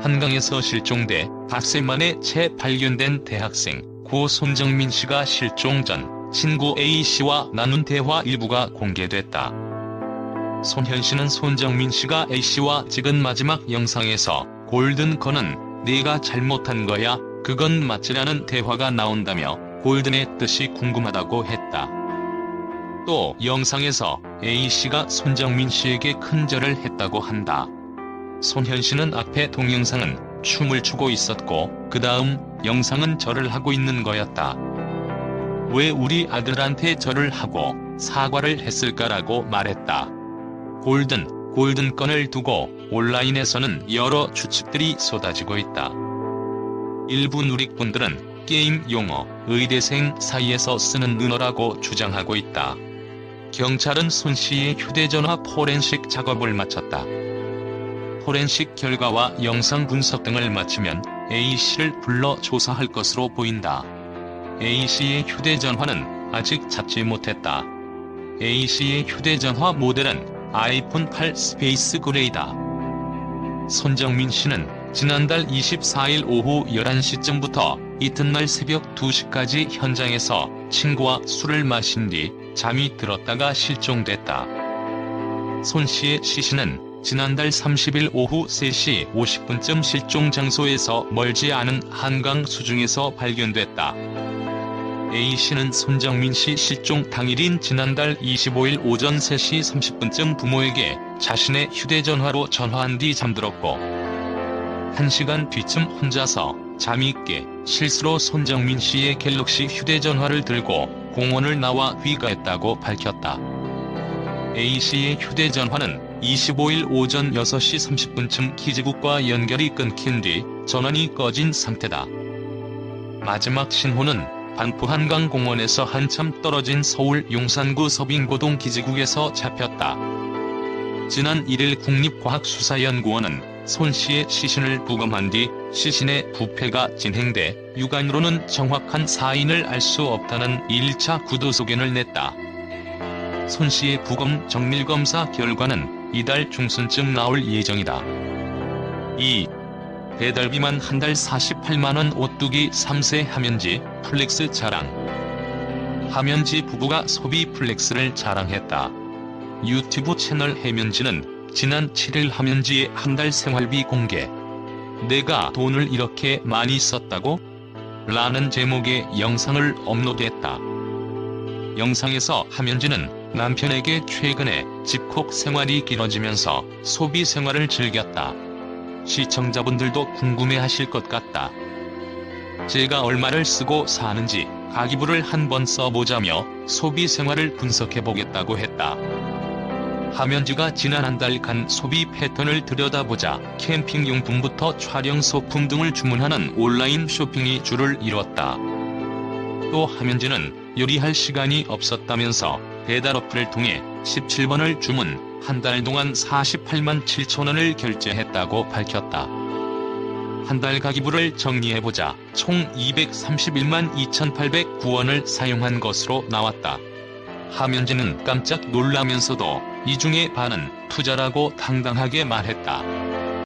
한강에서 실종돼 닷새 만에 재발견된 대학생 고 손정민 씨가 실종 전 친구 A 씨와 나눈 대화 일부가 공개됐다. 손현 씨는 손정민 씨가 A 씨와 찍은 마지막 영상에서 골든건은 네가 잘못한 거야 그건 맞지라는 대화가 나온다며 골든의 뜻이 궁금하다고 했다. 또 영상에서 A 씨가 손정민 씨에게 큰 절을 했다고 한다. 손현 씨는 앞에 동영상은 춤을 추고 있었고 그 다음 영상은 절을 하고 있는 거였다. 왜 우리 아들한테 절을 하고 사과를 했을까라고 말했다. 골든, 골든 건을 두고 온라인에서는 여러 추측들이 쏟아지고 있다. 일부 누리꾼들은 게임 용어, 의대생 사이에서 쓰는 은어라고 주장하고 있다. 경찰은 손 씨의 휴대전화 포렌식 작업을 마쳤다. 포렌식 결과와 영상 분석 등을 마치면 A씨를 불러 조사할 것으로 보인다. A씨의 휴대전화는 아직 잡지 못했다. A씨의 휴대전화 모델은 아이폰 8 스페이스 그레이다. 손정민 씨는 지난달 24일 오후 11시쯤부터 이튿날 새벽 2시까지 현장에서 친구와 술을 마신 뒤 잠이 들었다가 실종됐다. 손 씨의 시신은 지난달 30일 오후 3시 50분쯤 실종 장소에서 멀지 않은 한강 수중에서 발견됐다. A씨는 손정민 씨 실종 당일인 지난달 25일 오전 3시 30분쯤 부모에게 자신의 휴대전화로 전화한 뒤 잠들었고 1시간 뒤쯤 혼자서 잠이 깨 실수로 손정민 씨의 갤럭시 휴대전화를 들고 공원을 나와 귀가했다고 밝혔다. A씨의 휴대전화는 25일 오전 6시 30분쯤 기지국과 연결이 끊긴 뒤 전원이 꺼진 상태다. 마지막 신호는 반포 한강공원에서 한참 떨어진 서울 용산구 서빙고동 기지국에서 잡혔다. 지난 1일 국립과학수사연구원은 손 씨의 시신을 부검한 뒤 시신의 부패가 진행돼 육안으로는 정확한 사인을 알 수 없다는 1차 구도소견을 냈다. 손 씨의 부검 정밀검사 결과는 이달 중순쯤 나올 예정이다. 2. 배달비만 한 달 48만원 오뚜기 3세 하면지 플렉스 자랑 하면지 부부가 소비 플렉스를 자랑했다. 유튜브 채널 해면지는 지난 7일 하면지의 한 달 생활비 공개 내가 돈을 이렇게 많이 썼다고? 라는 제목의 영상을 업로드했다. 영상에서 하면지는 남편에게 최근에 집콕 생활이 길어지면서 소비 생활을 즐겼다. 시청자분들도 궁금해 하실 것 같다. 제가 얼마를 쓰고 사는지 가기부를 한번 써보자며 소비 생활을 분석해보겠다고 했다. 하면지가 지난 한 달 간 소비 패턴을 들여다보자 캠핑용품부터 촬영 소품 등을 주문하는 온라인 쇼핑이 줄을 이뤘다. 또 하면지는 요리할 시간이 없었다면서 배달 어플을 통해 17번을 주문, 한 달 동안 48만 7천원을 결제했다고 밝혔다. 한 달 가기부를 정리해보자 총 231만 2,809원을 사용한 것으로 나왔다. 하면지는 깜짝 놀라면서도 이 중에 반은 투자라고 당당하게 말했다.